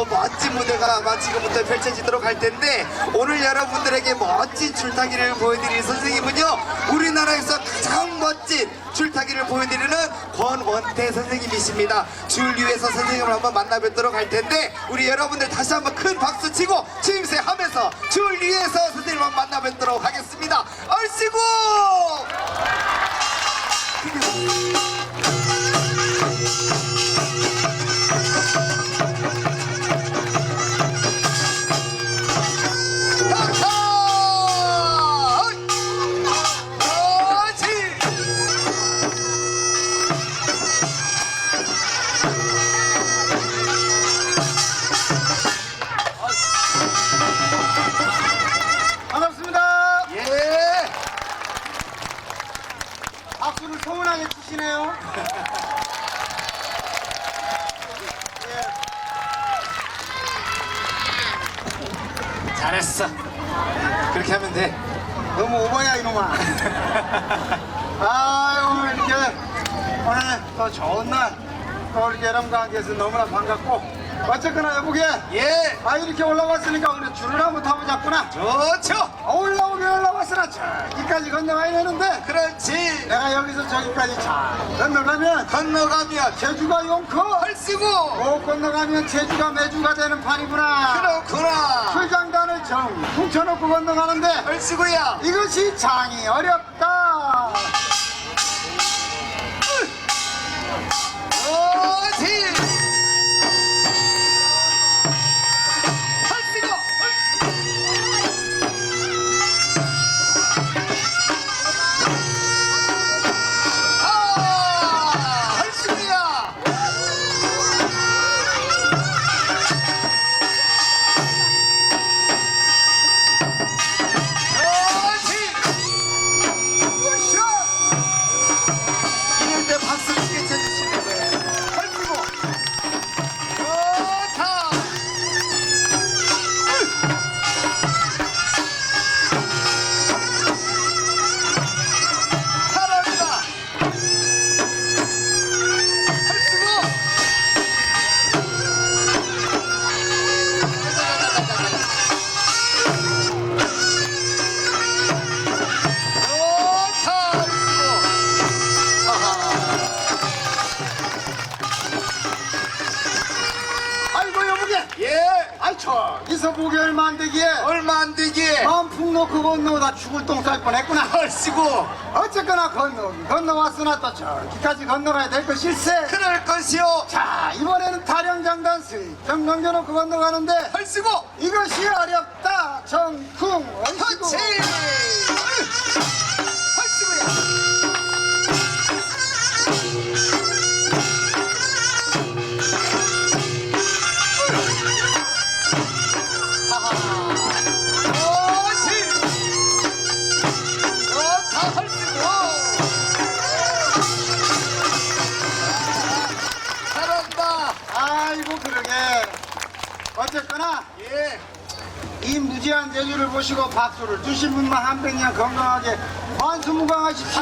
또 멋진 무대가 아마 지금부터 펼쳐지도록 할 텐데 오늘 여러분들에게 멋진 줄타기를 보여드릴 선생님은요 우리나라에서 가장 멋진 줄타기를 보여드리는 권원태 선생님이십니다. 줄 위에서 선생님을 한번 만나 뵙도록 할 텐데 우리 여러분들 다시 한번 큰 박수 치고 추임새 하면서 줄 위에서 선생님을 한번 만나 뵙도록 하겠습니다. 얼씨구 서운하게 치시네요. 잘했어. 그렇게 하면 돼. 너무 오버야 이놈아. 아유 이렇게 오늘 또 좋은 날, 또 이렇게 여러분과 함께해서 너무나 반갑고 어쨌거나 여보게 예! 아 이렇게 올라왔으니까 오늘 줄을 한번 타보자꾸나. 좋죠! 아, 올라오긴 올라왔으나 저기까지 건너가야 되는데 그렇지! 여기서 저기까지 잘 건너가면 건너가면 제주가 용커 헐쓰고! 못 건너가면 제주가 매주가 되는 판이구나. 그렇구나! 풀장단을 정 훔쳐놓고 건너가는데 헐쓰고야! 이것이 장이 어렵다. 그렇지! 놓고 건너다 죽을 똥 쌀 뻔했구나. 헐시고 어쨌거나 건너 건너왔으나 또 저기까지 건너가야 될 것일세. 그럴 것이요 자 이번에는 타령장단 슬쩍 넘겨놓고 건너가는데 헐시고 이것이 어렵다. 정쿵 얼씨구. 터치 헐시고야 보시고 박수를 주신 분만 한 백년 건강하게 만수무강하십시오.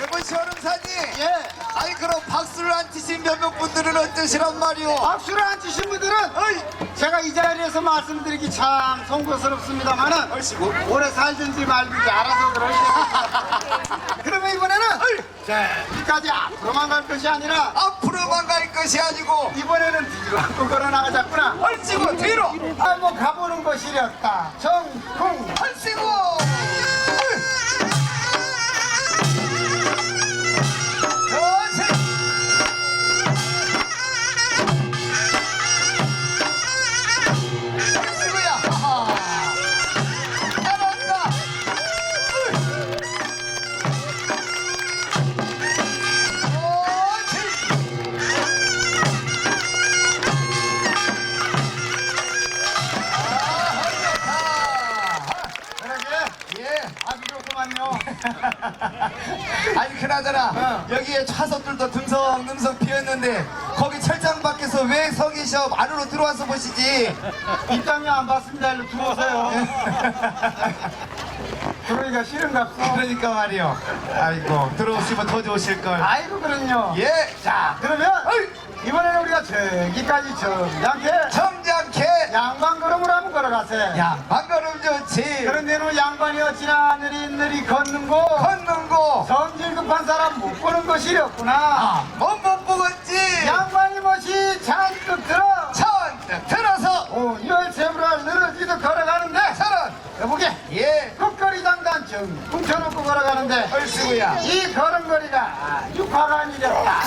여보 시원음사님 예. 아이 그럼 박수를 안 치신 몇몇 분들은 어떠시란 말이오 박수를 안 치신 분들은 어이 제가 이 자리에서 말씀드리기 참 송구스럽습니다만은 얼씨구 오래 살든지 말든지 알아서 그러시죠. 그러면 이번에는 여기까지 앞으로만 갈 것이 아니라 앞으로만 갈 것이 아니고 이번에는 뒤로 한번 걸어 나가자꾸나. 얼씨구 뒤로 아뭐 가보는 것이렸다. 정쿵. 얼씨구 비었는데 거기 철장 밖에서 왜서 계셔 안으로 들어와서 보시지 입장료 안 받습니다. 일로 들어오세요. 들어오기가 싫은갑소. 그러니까 말이요 아이고 들어오시면 더 좋으실 걸 아이고 그럼요. 예 자 그러면 어이 이번에는 우리가 저기까지 점잖게 점잖게 양반 걸음으로 한번 걸어가세. 양반 걸음 좋지 그런데는 양반이 어찌나 느릿느릿 걷는 거 걷는 거 성질 급한 사람 못 보는 것이었구나. 뭐못 보겠지 양반이 멋이 잔뜩 들어. 천득 들어서 오, 열쇠부라 늘어지도 걸어가는데 저런 여보게 예 끝거리 장단 정 뭉쳐놓고 걸어가는데 얼씨구야. 이 걸음걸이가 육화관이렸다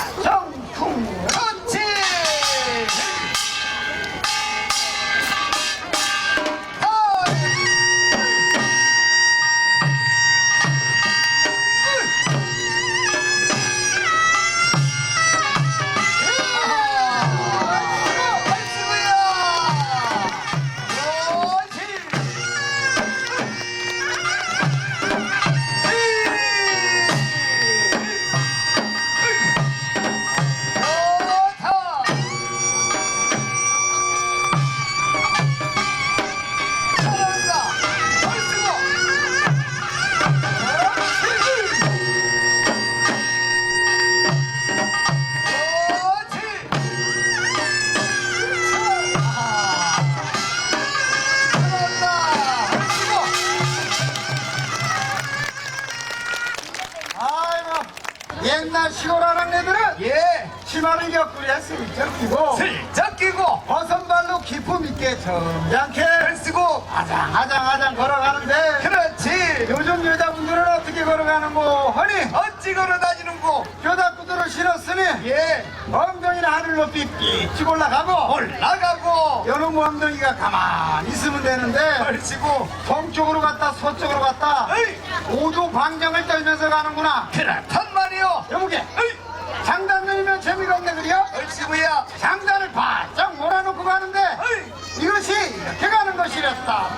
어떻게 걸어가는고 허니 어찌 걸어 다니는고 교다구두를 신었으니 예. 엉덩이는 하늘 높이 삐쭉 올라가고 올라가고. 여놈 엉덩이가 가만히 있으면 되는데 걸치고. 동쪽으로 갔다 서쪽으로 갔다 에이. 오도 방정을 떨면서 가는구나. 그렇단 말이오. 여보게. 에이. 장단 늘리면 재미가 없네 그려? 얼씨구야. 장단을 바짝 몰아놓고 가는데 에이. 이것이 이렇게 가는 것이랬다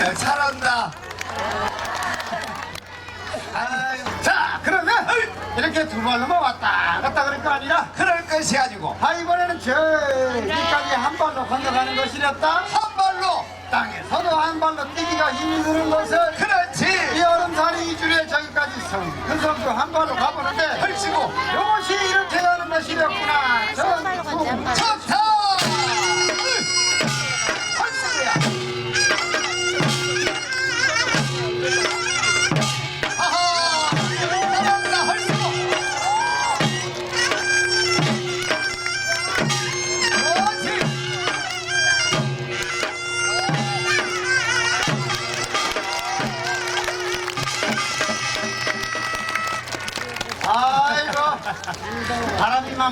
게 치은새야 잘한다. 아유 자 그러면 이렇게 두 발로만 왔다. 갔다 그럴 거 아니라 그럴 것이 아니고 아 이번에는 저기까지 한 발로 건너가는 것이랬다. 한 발로. 땅에서도 한 발로 뛰기가 힘이 드는 것을 이 그렇지. 얼음산이 이 줄에 저기까지 성큰 섬도 한 발로 가보는데 펼치고 이것이 이렇게 하는 것이랬구나. 전풍 좋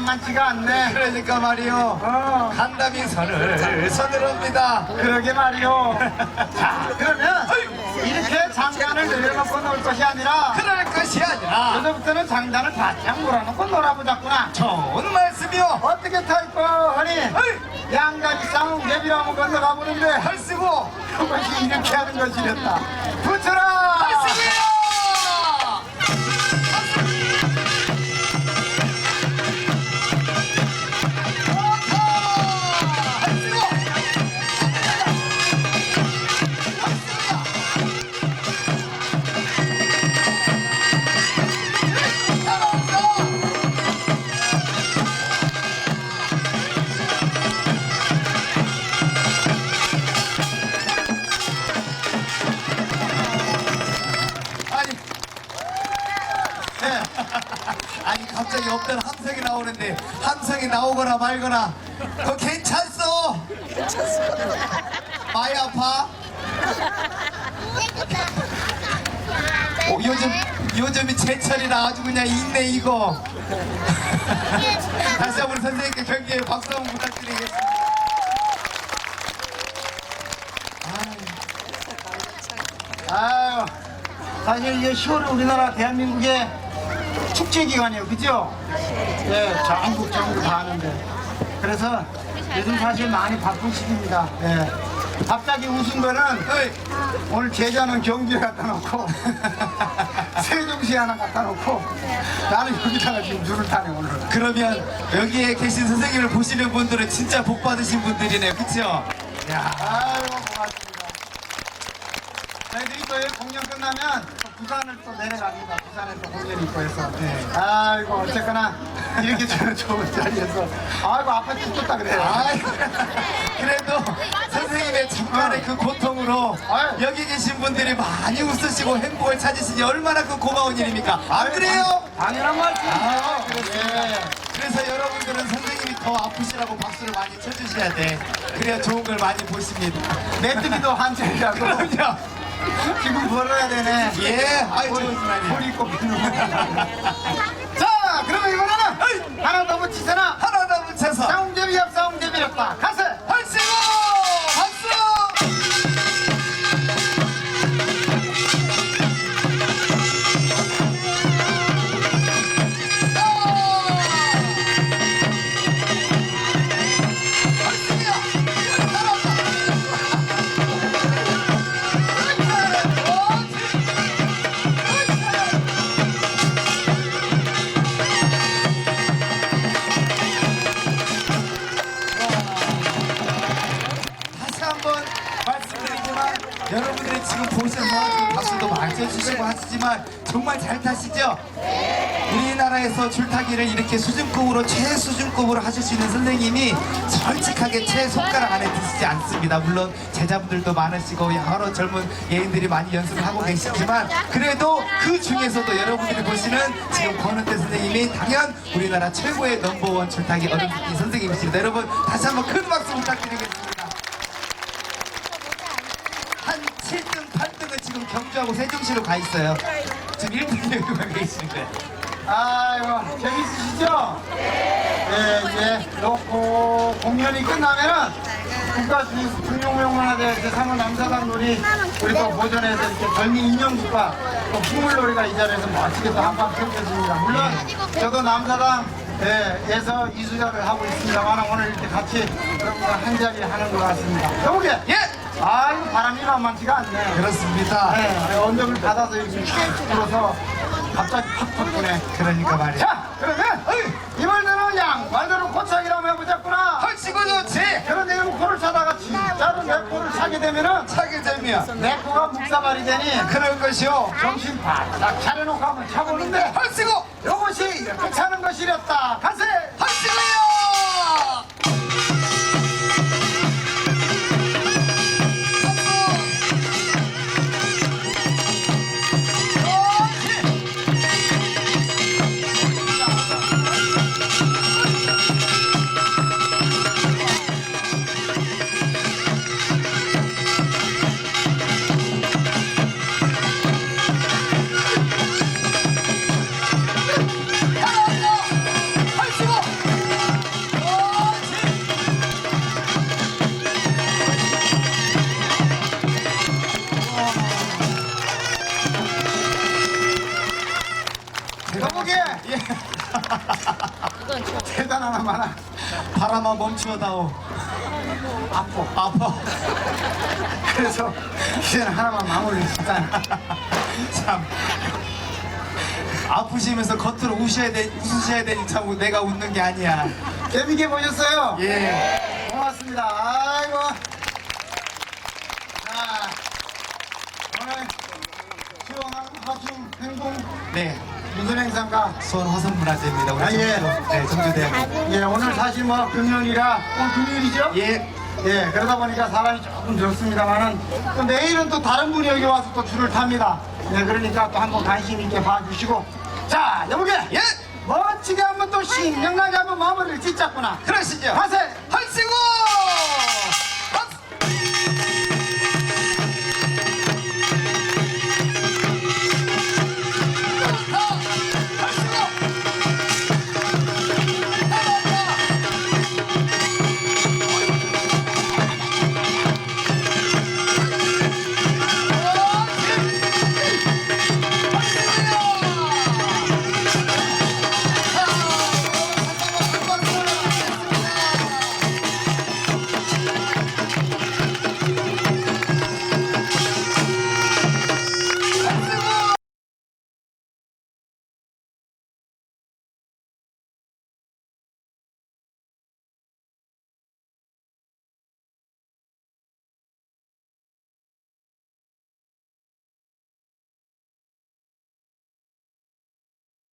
만만치가 않네 그러니까 말이요. 어. 간담이 선을 서늘합니다. 그러게 말이오 자. 그러면 이렇게 장단을 내려놓고 놀 것이 아니라 그럴 것이 아니라 여기서부터는 장단을 바짝 몰아놓고 놀아보자꾸나. 좋은 말씀이요. 어떻게 탈거 어이, 양가지 싸움 개비로 한번 건너가 보는데. 헐스고. 그것이 이렇게 하는 것이랬다. 붙여라 나오거나 말거나. 그거 괜찮소. 많이 아파? 어, 요즘 요즘이 제철이라 아주 그냥 있네 이거. 다시 한번 선생님께 경기에 박수 한번 부탁드리겠습니다. 아유, 사실 이게 10월은 우리나라 대한민국의 축제 기간이에요, 그죠? 예, 전국 전국 다 하는데. 그래서 요즘 사실 많이 바쁜 시기입니다. 예. 갑자기 웃은 거는 어이, 오늘 제자는 경주에 갖다 놓고 세종시 하나 갖다 놓고 나는 여기다가 지금 줄을 타네 오늘. 그러면 여기에 계신 선생님을 보시는 분들은 진짜 복 받으신 분들이네요. 그쵸? 야, 아이고 고맙습니다. 저희들이 또 공연 끝나면 또 부산을 또 내려갑니다. 부산에 또 공연이 있고 해서. 네. 아이고 어쨌거나 이렇게 좋은 자리에서 아이고 아파 죽겠다 그래요. 아이, 그래도 선생님의 잠깐의 그 고통으로 아유. 여기 계신 분들이 많이 웃으시고 행복을 찾으시니 얼마나 그 고마운 일입니까? 안 그래요? 당연한 말씀이죠. 아, 그렇습니다. 예. 그래서 여러분들은 선생님이 더 아프시라고 박수를 많이 쳐주셔야 돼. 그래야 좋은 걸 많이 보십니다. 메뚜기도 한절이라고 그럼요. 지금 벌어야 되네. 예, 아이. 허리 꼽히는 자, 그러면 이번에는 하나 더 붙이세나. 하나 더 붙여서 싸움제비 옆 싸움제비 옆다. 가세. 여러분들이 지금 보셔서 박수도 많이 쳐주시고 하시지만 정말 잘 타시죠? 우리나라에서 줄타기를 이렇게 수준급으로 최수준급으로 하실 수 있는 선생님이 솔직하게 제 손가락 안에 드시지 않습니다. 물론 제자분들도 많으시고 여러 젊은 예인들이 많이 연습을 하고 계시지만 그래도 그 중에서도 여러분들이 보시는 지금 권은태 선생님이 당연 우리나라 최고의 넘버원 줄타기 어른기 선생님이십니다. 여러분 다시 한번 큰 박수 부탁드리겠습니다. 한 7등, 8등은 지금 경주하고 세종시로 가 있어요. 지금 1등 여기만 계시는 거예요. 아이고, 재밌으시죠? 네, 이제 놓고 공연이 끝나면은 국가 중용문화재 상호 남사당 놀이 우리 또 보존해서 이렇게 젊은 인형 국가 또 풍물놀이가 이 자리에서 멋지게 또 한판 펼쳐집니다. 물론 저도 남사당 예, 에서 이수자를 하고 있습니다만 오늘 이렇게 같이 여러분과 한 자리 하는 것 같습니다. 여보게! 예! 아이고 바람이 만만치가 않네. 그렇습니다. 네, 언덕을 받아서 이렇게 쭉 불어서 갑자기 팍팍 부네. 그러니까 말이야. 자, 그러면 이번에는 양 말대로 고착이라 한번 해보자꾸나. 헐치고 좋지! 그런데 이런 코를 차다가 진짜로 내 코를 차게 되면은 차게 되면 내 코가 묵사발이 되니 그럴 것이요. 정신 바짝 차려놓고 한번 차보는데 헐치고! 요것이 이렇게 차는 것이랬다. 가세! 바람아 멈추어다오. 아파. 아파. 그래서 이제는 하나만 마무리 짓자. 참. 아프시면서 겉으로 우셔야 돼, 웃으셔야 되니 참 내가 웃는 게 아니야. 재밌게 보셨어요? 예. 고맙습니다. 아이고. 자, 오늘 화순 행동 네. 무슨 행사인가? 수원 화성문화재입니다. 우리 아, 예. 정주, 네, 정주대학. 예, 오늘 사실 뭐 금요일이라 오늘 금요일이죠? 예. 예, 그러다 보니까 사람이 조금 적습니다만은 또 내일은 또 다른 분이 여기 와서 또 줄을 탑니다. 네, 그러니까 또 한번 관심 있게 봐주시고. 자, 여보게. 예. 멋지게 한번 또 신명나게 한번 마무리를 짓자꾸나. 그러시죠. 가세. 헐치고!